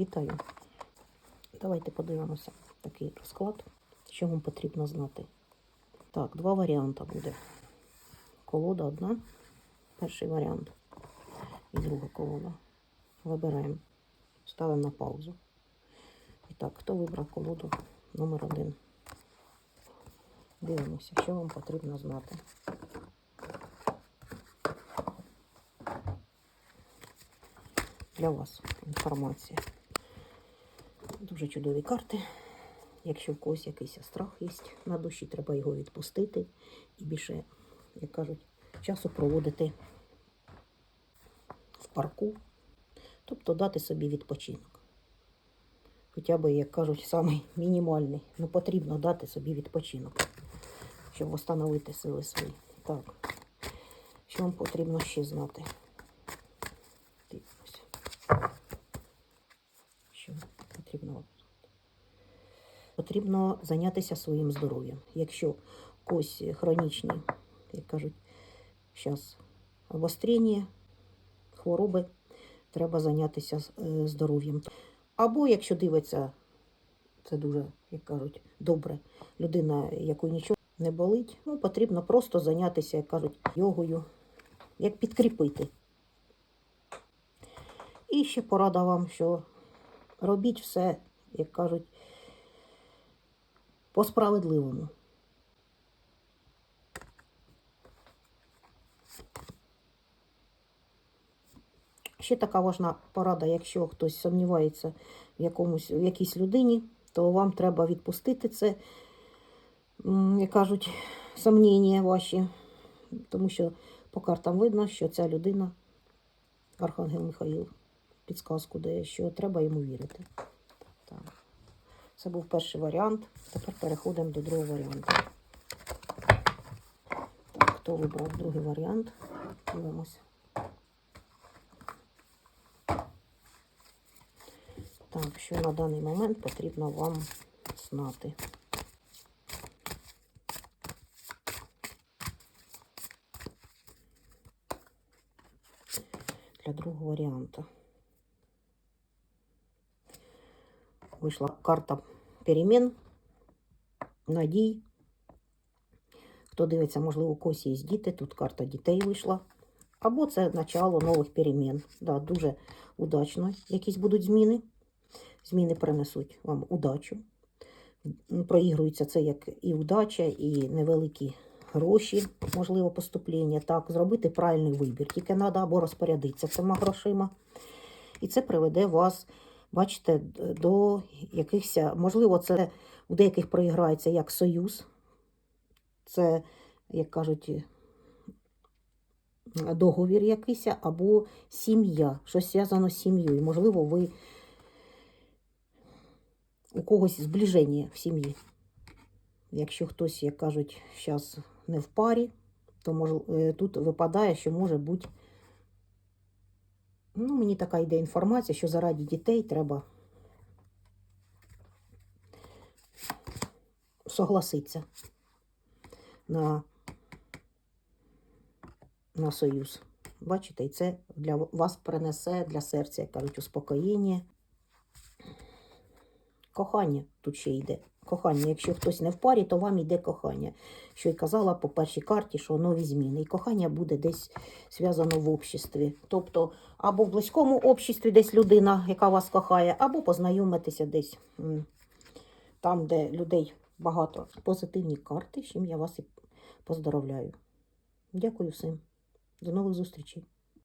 Вітаю. Давайте подивимося такий розклад, що вам потрібно знати. Так, два варіанти буде. Колода одна, перший варіант і друга колода. Вибираємо, ставимо на паузу. І так, хто вибрав колоду номер один? Дивимося, що вам потрібно знати. Для вас інформація. Дуже чудові карти. Якщо в когось якийсь страх є на душі, треба його відпустити і більше, як кажуть, часу проводити в парку, тобто дати собі відпочинок. Хоча б, як кажуть, самий мінімальний. Ну потрібно дати собі відпочинок, щоб встановити сили свої. Так, що вам потрібно ще знати? Дивимося. Що потрібно вам знати? Потрібно зайнятися своїм здоров'ям. Якщо в когось хронічні, як кажуть, зараз обострення, хвороби, треба зайнятися е, здоров'ям. Або якщо дивиться, це дуже, як кажуть, добре, людина, якої нічого не болить, ну, потрібно просто зайнятися, як кажуть, йогою, як підкріпити. І ще порада вам, що робіть все, як кажуть, по справедливому. Ще така важна порада, якщо хтось сумнівається в якомусь в якійсь людині, то вам треба відпустити це, як кажуть, сумніння ваші, тому що по картам видно, що ця людина, Архангел Михаїл, підсказку дає, що треба йому вірити. Це був перший варіант. Тепер переходимо до другого варіанту. Так, хто вибрав другий варіант? Дивимося. Так, що на даний момент потрібно вам знати. Для другого варіанту. Вийшла карта перемін, надій. Хто дивиться, можливо, у когось є діти, тут карта дітей вийшла. Або це начало нових перемін. Да, дуже удачно. Якісь будуть зміни. Зміни принесуть вам удачу. Проігрується це як і удача, і невеликі гроші, можливо, поступлення. Так, зробити правильний вибір. Тільки треба або розпорядитися цими грошима. І це приведе вас, бачите, до якихось, можливо, це у деяких проіграється як союз. Це, як кажуть, договір якийсь, або сім'я, щось зв'язано з сім'єю. Можливо, ви у когось зближення в сім'ї. Якщо хтось, як кажуть, зараз не в парі, то мож, е, тут випадає, що може бути. Ну, мені така йде інформація, що заради дітей треба согласитися на, на союз. Бачите, і це для вас принесе для серця, як кажуть, успокоєння. Кохання тут ще йде. Кохання, якщо хтось не в парі, то вам йде кохання. Що й казала по першій карті, що нові зміни. І кохання буде десь зв'язано в обществі. Тобто, або в близькому обществі десь людина, яка вас кохає, або познайомитися десь там, де людей багато. Позитивні карти, з чим я вас і поздоровляю. Дякую всім. До нових зустрічей.